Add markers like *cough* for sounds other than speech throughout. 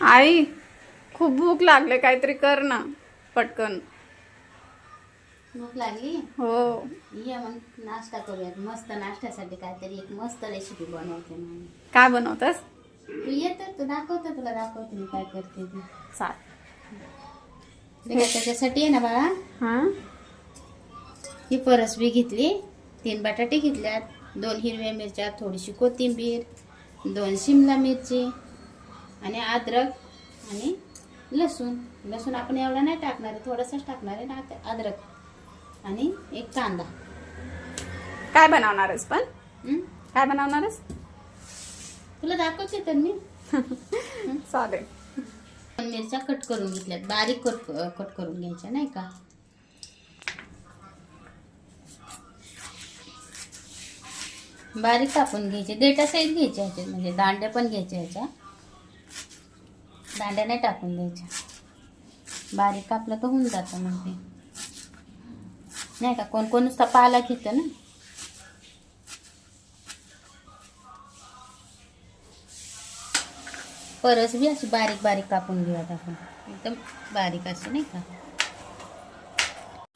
आई खूप भूक लागले काहीतरी कर ना पटकन. भूक लागली? हो. ये मग नाश्ता करूयात. मस्त नाश्त्यासाठी काहीतरी एक मस्त रेसिपी बनवते मग काय बनवतस? तू येत तू दाखवते तुला दाखवते मी काय करते ते. चाल. त्याच्यासाठी आहे ना बाळा हा? ही परसबी घेतली तीन बटाटे घेतल्यात दोन हिरव्या मिरच्या थोडीशी कोथिंबीर दोन शिमला मिरची आणि अद्रक आणि लसूण. लसूण आपण एवढा नाही टाकणार आहे थोडासाच टाकणार आहे ना अद्रक. आणि एक कांदा. काय बनवणार आहेस पण? हं? काय बनवणार आहेस तुला दाखवते तर मी. *laughs* चालेल. दोन मिरच्या कट करून घेतल्यात. बारीक कट कट करून घ्यायच्या नाही का? बारीक कापून घ्यायचे. देठा सहित घ्यायचे ह्याच्यात म्हणजे दांड्या पण घ्यायच्या ह्याच्या. दांड्या नाही टाकून द्यायच्या. बारीक कापलं तर होऊन जातं मग ते. नाही का कोण कोण नुसता पाला घेतं ना. परस बी अशी बारीक बारीक कापून घेऊयात आपण. एकदम बारीक अशी नाही का.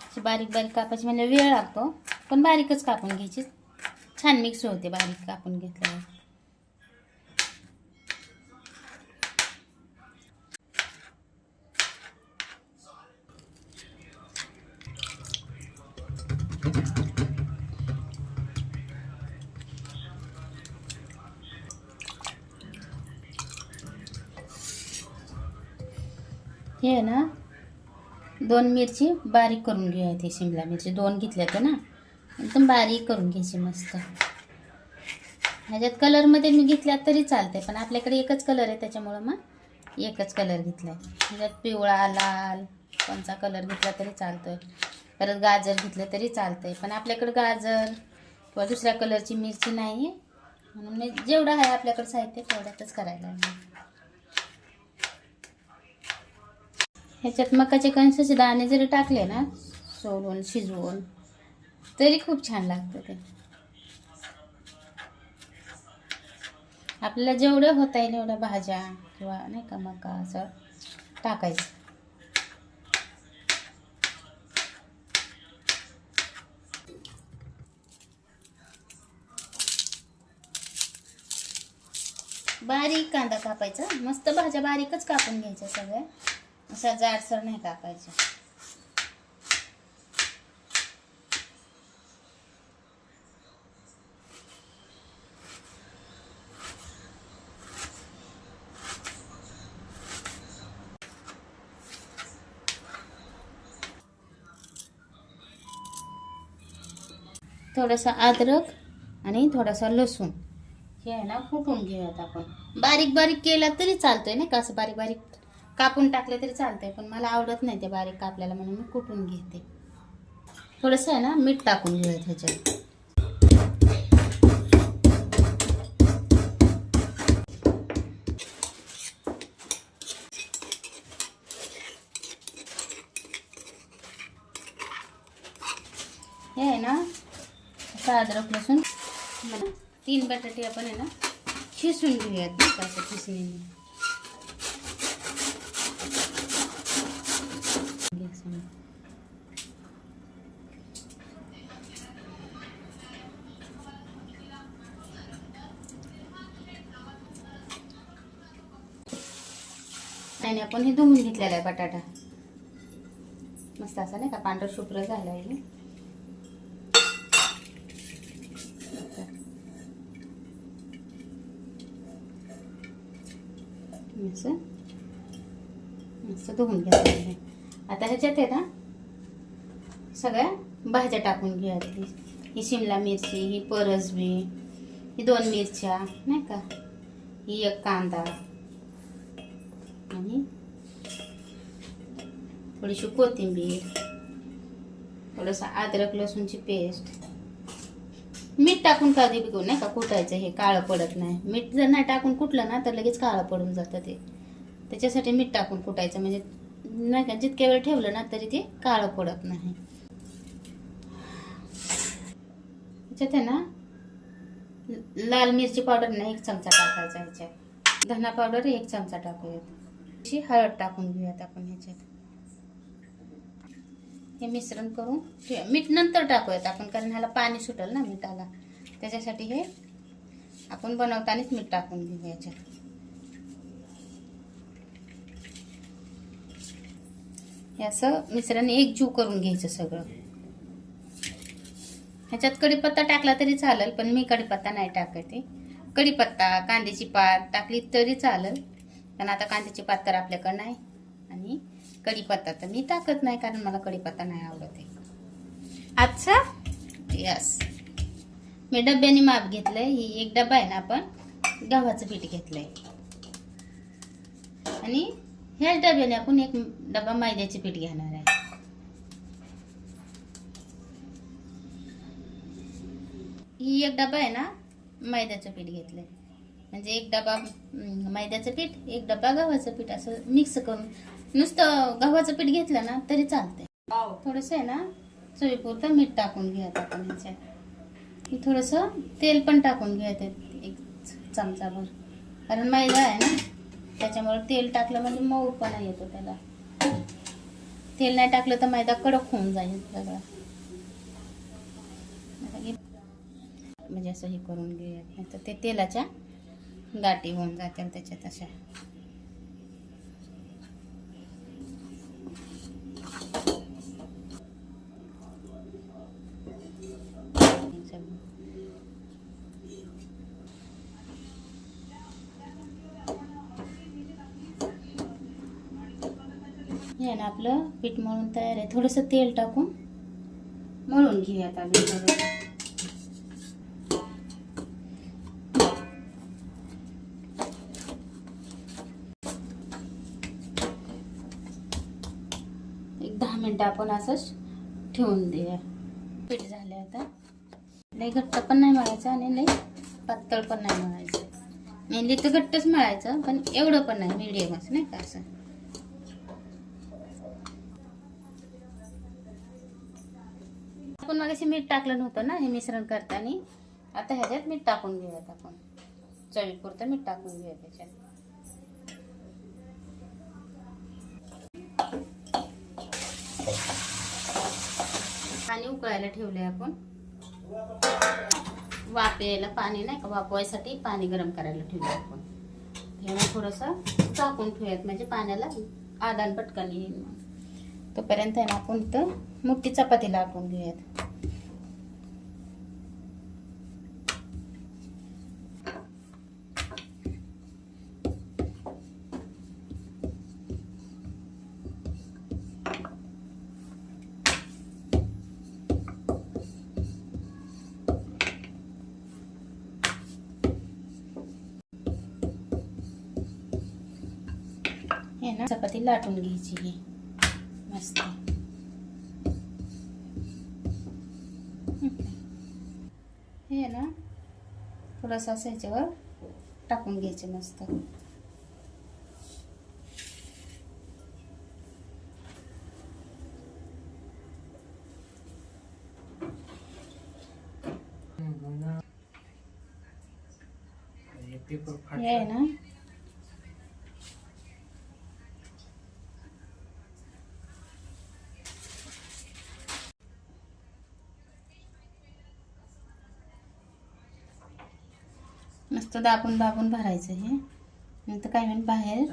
अशी बारीक बारीक कापायची म्हणजे वेळ लागतो पण बारीकच कापून घ्यायची. छान मिक्स होते बारीक कापून घेतल्यावर. आहे ना दोन मिरची बारीक करून घेऊया ते शिमला मिरची. दोन घेतल्या होत्या ना. एकदम बारीक करून घ्यायची मस्त. ह्याच्यात कलरमध्ये मी घेतल्यात तरी चालते पण आपल्याकडे एकच कलर आहे त्याच्यामुळं मग एकच कलर घेतला आहे ह्याच्यात पिवळा लाल कोणचा कलर घेतला तरी चालतोय. परत गाजर घेतलं तरी चालतंय. पण आपल्याकडे गाजर किंवा दुसऱ्या कलरची मिरची नाही आहे म्हणून मी जेवढं आहे आपल्याकडे साहित्य तेवढ्यातच करायला ह्याच्यात मकाचे कणसाचे दाणे जरी टाकले ना सोलून शिजवून तरी खूप छान लागतं ते. आपल्याला जेवढं होता येईल एवढ्या भाज्या किंवा नाही का मका असं टाकायचं. बारीक कांदा कापायचा. मस्त भाज्या बारीकच कापून घ्यायच्या सगळ्या. असा जाडसर नाही कापायच्या थोडासा अद्रक आणि थोडासा लसूण. हे आहे ना कुटून घेऊयात आपण? बारीक बारीक केला तरी चालतंय नाही का? असं बारीक बारीक कापून टाकले तरी चालतंय पण मला आवडत नाही ते बारीक कापल्याला म्हणून मी कुटून घेते. थोडंसं आहे ना मीठ टाकून घेऊयात ह्याच्यात. हे आहे ना असं अद्रक लसूण. तीन बटाटे आपण आहे ना शिसून घेऊयात नाही का असं खिसणीने. पाण्याने आपण हे धुवून घेतलेला आहे बटाटा. मस्त असा नाही का पांढर शुभ्र झाला आहे असं धुवून घ्यायचं आहे. आता ह्याच्यात आहे ना सगळ्या भाज्या टाकून घ्या ही शिमला मिरची ही परसबी ही दोन मिरच्या नाही का? ही एक कांदा. आणि थोडीशी कोथिंबीर थोडंसं अद्रक लसूणची पेस्ट. मीठ टाकून कधी बिकू नाही का कुटायचं हे काळं पडत नाही. मीठ जर नाही टाकून कुटलं ना तर लगेच काळं पडून जातं ते. त्याच्यासाठी मीठ टाकून कुटायचं म्हणजे नाही का जितक्या वेळ ठेवलं ना तरी ते काळं पडत नाही. त्याच्यात आहे ना लाल मिरची पावडर नाही एक चमचा टाकायचा ह्याच्यात. धना पावडर एक चमचा टाकूयात. अशी हळद टाकून घेऊयात आपण ह्याच्यात. हे मिश्रण करून ठेवूया. मीठ नंतर टाकूयात आपण कारण ह्याला पाणी सुटेल ना मिठाला. त्याच्यासाठी हे आपण बनवतानाच मीठ टाकून घेऊ याच्यात. हे असं मिश्रण एक जीव करून घ्यायचं सगळं. ह्याच्यात कढीपत्ता टाकला तरी चालेल पण मी कढीपत्ता नाही टाकते कढीपत्ता कांद्याची पात टाकली तरी चालेल. पण आता कांद्याची पातर आपल्याकडं आहे नाही. आणि कढीपत्ता तर मी टाकत नाही कारण मला कढीपत्ता नाही आवडत. आहे अच्छा यस मी डब्याने माप घेतलंय. ही एक डबा आहे ना आपण गव्हाचं पीठ घेतलंय. आणि ह्याच डब्याने आपण एक डबा मैद्याचे पीठ घेणार आहे. ही एक डबा आहे ना मैद्याचं पीठ घेतलंय. म्हणजे एक डबा मैद्याचं पीठ एक डबा गव्हाचं पीठ असं मिक्स करून. नुसतं गव्हाचं पीठ घेतलं ना तरी चालतंय. थोडंसं आहे ना चवीपुरतं मीठ टाकून घ्यायचं आपण ह्याच्यात थोडंसं तेल पण टाकून घ्यायचं एक चमचाभर. कारण मैदा आहे ना त्याच्यामुळे तेल टाकलं म्हणजे मऊपणा येतो त्याला. तेल नाही टाकलं तर मैदा कडक होऊन जाईल सगळा. म्हणजे असं हे करून घेऊयात. नाही तर ते तेलाच्या दाटी होऊन जातील त्याच्यात अशा. हे ना आपलं पीठ मळून तयार आहे. थोडंसं तेल टाकून मळून घेऊयात आम्ही. मिनटं आपण असंच ठेवून देऊया. पीठ झाले आता. लई घट्ट पण नाही मळायचं आणि लई पातळ पण नाही मळायचं. मेनली तर घट्टच मळायचं पण एवढं पण नाही मिडियमच नाही का असं? आपण मगाशी मीठ टाकलं नव्हतं ना हे मिश्रण करताना. आता ह्याच्यात मीठ टाकून घेऊयात आपण. चवीपुरतं मीठ टाकून घेऊया त्याच्यात. पाणी उकळायला ठेवलंय आपण. वाफ यायला पाणी नाही का? वापवायसाठी पाणी गरम करायला ठेवलं आपण. ह्याला थोडंसं झाकून ठेवूयात म्हणजे पाण्याला आदान पटकन येईल. मग. तोपर्यंत आहे ना आपण इथं मोठी चपाती लाटून घेऊयात. चपाती लाटून घ्यायची ही. मस्त. हे ना थोडंसं असं ह्याच्यावर टाकून घ्यायचे मस्त. हे आहे ना मस्त दाबून दाबून भरायचं हे. नंतर काय होईल बाहेर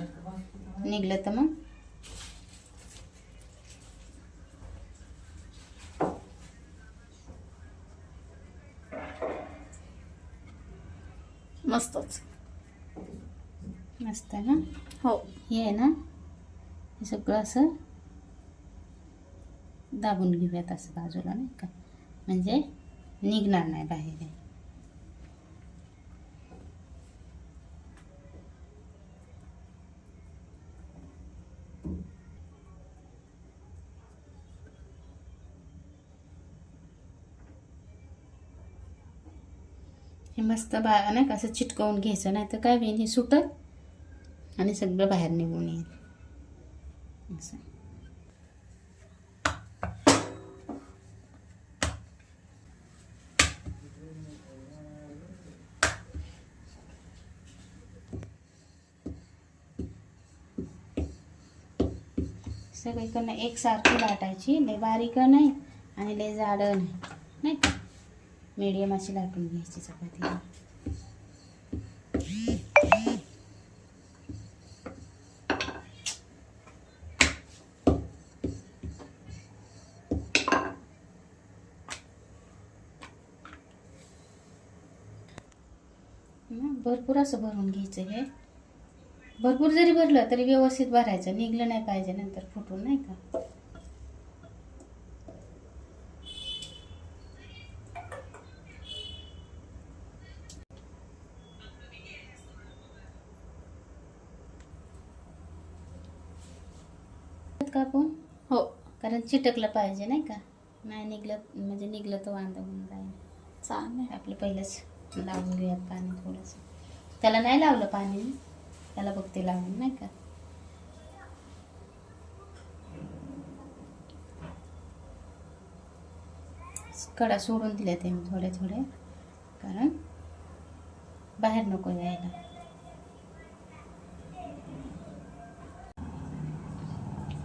निघलं तर मग. मस्तच. मस्त आहे ना? हो. हे आहे ना? हे सगळं असं दाबून घेऊयात असं बाजूला नाही का? म्हणजे निघणार नाही बाहेर. हे. मस्त बा नाही का असं चिटकवून घ्यायचं नाही तर काय होईल हे सुटत आणि सगळं बाहेर निघून येईल. असं. सगळीकडनं एकसारखी वाटायची लय बारीक नाही आणि लय जाड नाही. नाही का? मीडियम अशी लाटून घ्यायची चपाती. भरपूर असं भरून घ्यायचं हे. भरपूर जरी भरलं तरी व्यवस्थित भरायचं. निघलं नाही पाहिजे नंतर फुटून नाही का? कापून हो. कारण चिटकलं पाहिजे नाही का? नाही निघलं म्हणजे निघलं तर वांदा होऊन जाईल. चालेल. आपलं पहिलंच लावून घेऊयात पाणी थोडंसं. त्याला नाही लावलं पाणी? त्याला बघते लावून नाही का? कडा सोडून दिल्या ते मी थोडे थोडे. कारण बाहेर नको यायला.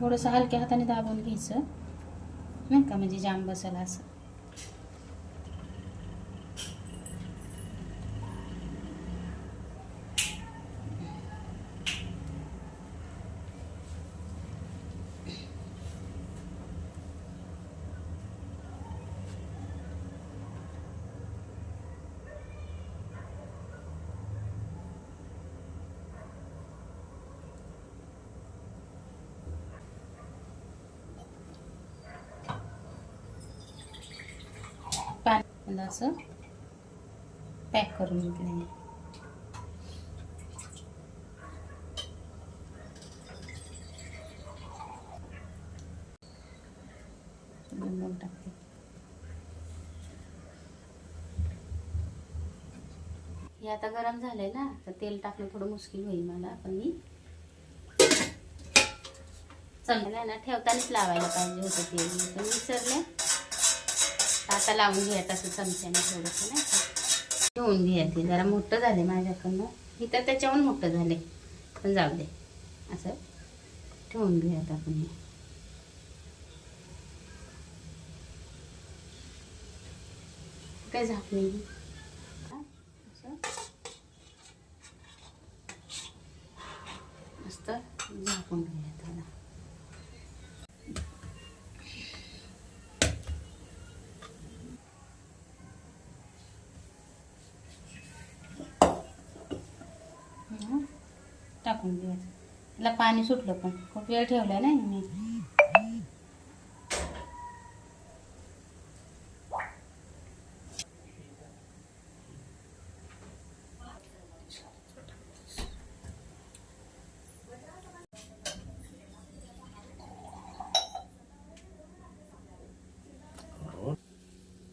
थोडंसं हलक्या हाताने दाबून घ्यायचं. नाही का? म्हणजे जाम बसेल असं. पाणी असं पॅक करून घेतलं टाकते. हे आता गरम झालंय ना तर तेल टाकणं थोडं मुश्किल होईल मला पण मी चमच्याला ना ठेवतानाच लावायला पाहिजे होतं तेल. मी विसरले आता लावून घ्या तसं चमच्याने थोडंसं नाही का? घेऊन घ्या ते जरा मोठं झाले माझ्याकडनं. तर त्याच्याहून मोठं झाले पण जाऊ दे. असं ठेवून घेऊयात आपण हे. काय झाकणी हा, असं. मस्त झाकून घेऊयात त्याला टाकून घेऊयात तिला पाणी सुटलं पण. खूप वेळ ठेवला नाही मी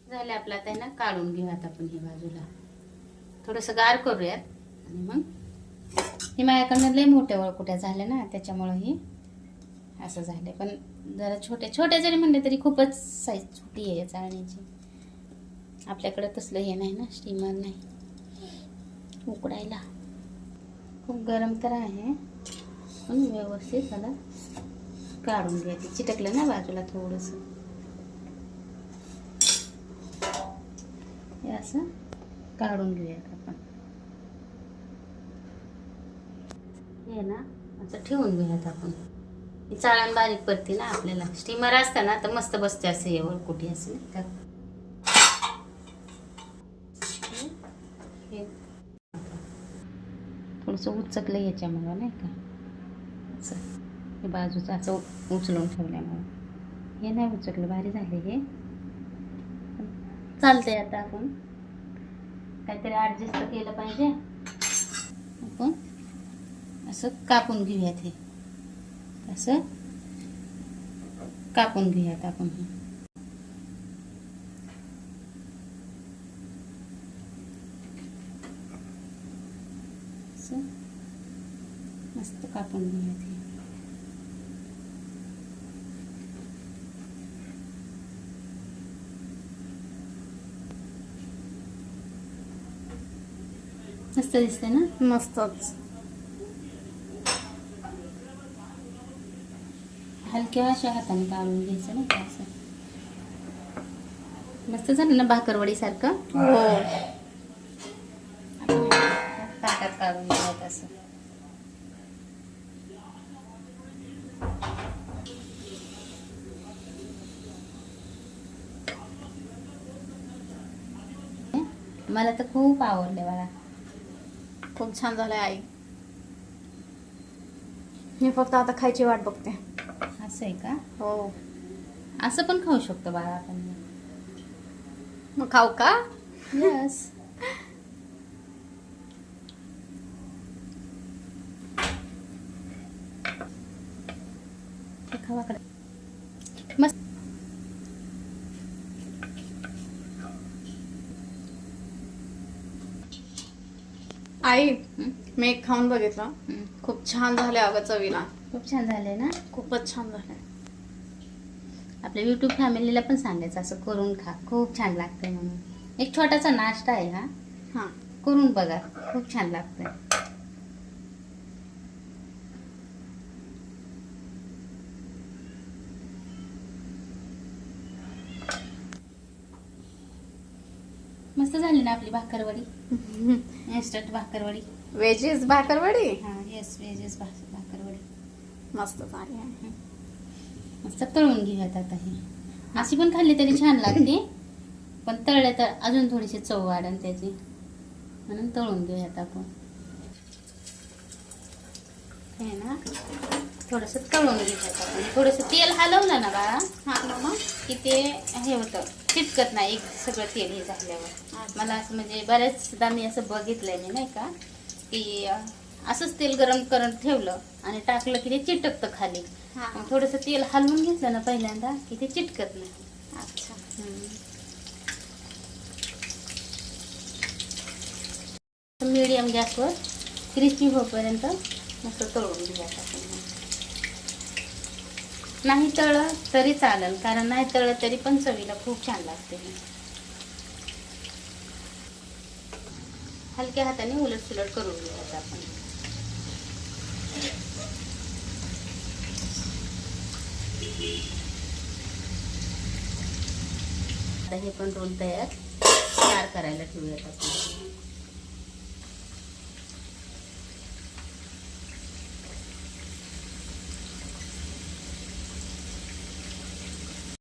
झाले आपला आता आहे ना काढून घेऊयात आपण हे बाजूला. थोडंसं गार करूयात. आणि मग हे माझ्याकडनं लय मोठ्या वळकुट्या झाल्या ना त्याच्यामुळं हे असं झालं पण जरा छोटे छोटे जरी म्हणले तरी खूपच साईज छोटी आहे चाळणीची. आपल्याकडं तसलं हे नाही ना स्टीमर नाही. उकडायला. खूप गरम तर आहे पण व्यवस्थित त्याला काढून घ्यायचे चिटकलं ना बाजूला थोडंसं. हे असं काढून घेऊयात आपण. हे ना असं ठेवून घेऊयात आपण. ही चाळण बारीक पडते ना आपल्याला. स्टीमर असतं ना तर मस्त बसते असं हे कुठे असं नाही का? थोडंसं उचकलं याच्यामुळं नाही का? असं. हे बाजूचं असं उचलून ठेवल्यामुळं. हे नाही उचकलं भारी झाले हे. चालतंय आता आपण. काहीतरी ॲडजस्ट केलं पाहिजे. आपण असं कापून घेऊयात हे. असं कापून घेऊयात आपण हे. असं मस्त कापून घेऊयात हे. मस्त दिसते ना? मस्तच. हलक्या अशा हाताने काढून घ्यायचं नाही का असं? मस्त झालं ना भाकरवडीसारखं? हो. ताटात काढून घ्यायचं असं. मला तर खूप आवडले बाळा. खूप छान झालंय आई. मी फक्त आता खायची वाट बघते. असं आहे का? हो. असं पण खाऊ शकतो बाळा आपण. मग खाऊ का? यस मस्त. आई? मी एक खाऊन बघितलं. खूप छान झाले अगं चवीला. खूप छान झालंय ना? खूपच छान झालंय. आपल्या युट्यूब फॅमिलीला पण सांगायचं असं करून खा. खूप छान लागतंय म्हणून. एक छोटासा नाश्ता आहे हा. हा. करून बघा. खूप छान लागतंय. मस्त झाली ना आपली भाकरवडी? *laughs* इन्स्टंट भाकरवडी. वेजीज भाकरवडी? हा येस वेजेस भाकरवडी मस्त झाली आहे. मस्त तळून घेऊयात आता हे अशी पण खाल्ली तरी छान लागते. पण तळले तर अजून थोडीशी चव वाढेल त्याची. म्हणून तळून घेऊयात आपण. हे ना थोडस तळून घेऊयात आपण. थोडस तेल हलवलं ना बाळा. हा मग की ते हे होतं. चिटकत नाही एक सगळं तेल हे झाल्यावर. मला असं म्हणजे बऱ्याचदा मी असं बघितलंय मी नाही का की असंच तेल गरम करून ठेवलं आणि टाकलं की ते चिटकतं खाली. हा. मग थोडंसं तेल हलवून घेतलं ना पहिल्यांदा की ते चिटकत नाही. अच्छा. मीडियम गॅसवर क्रिस्पी होईपर्यंत मस्त तळून घ्यायचं आपण नाही तळलं तरी चालेल कारण नाही तळलं तरी पण चवीला खूप छान लागते हलक्या हाताने उलट सुलट करून घ्यायचं आपण. आता हे पण रोल तयार. तयार करायला ठेवूयात आपण.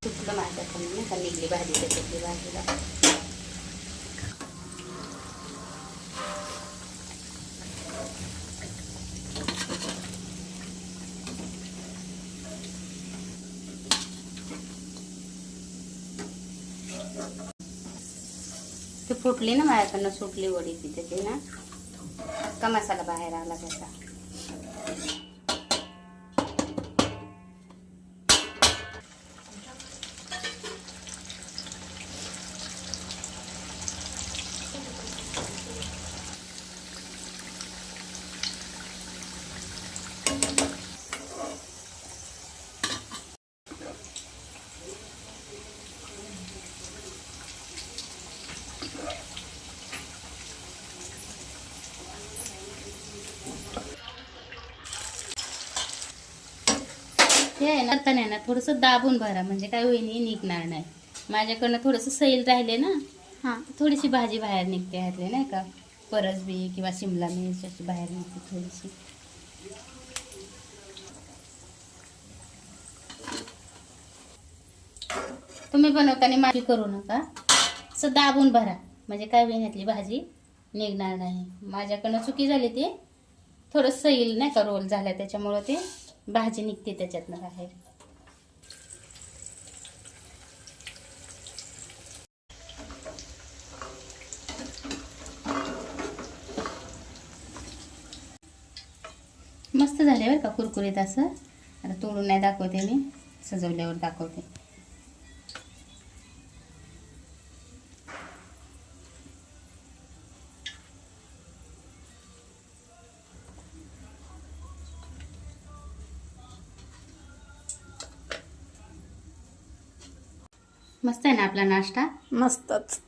सुटलं माझ्याकडून नाही का निघली भाजी त्याच्यातली भाजीला? ती फुटली ना माझ्याकडनं सुटली वडी तिथे ते ना. का मसाला बाहेर आला त्याचा? हे आहे ना आता नाही ना थोडंसं दाबून भरा म्हणजे काय होईल हे निघणार नाही. माझ्याकडनं थोडंसं सैल राहिले ना हा. थोडीशी भाजी बाहेर निघते ह्यातली नाही का? परसबी किंवा शिमला मिरची अशी बाहेर निघते थोडीशी. तुम्ही बनवताना माझी करू नका. असं दाबून भरा म्हणजे काय ह्यातली भाजी निघणार नाही. माझ्याकडनं चुकी झाली ते थोडं सैल नाही का रोल झाला त्याच्यामुळं ते. भाजी निघते त्याच्यातनं बाहेर. मस्त झाले बरं का कुरकुरीत असं. आता तोडून नाही दाखवते मी सजवल्यावर दाखवते. मस्त आहे ना आपला नाश्ता? मस्तच.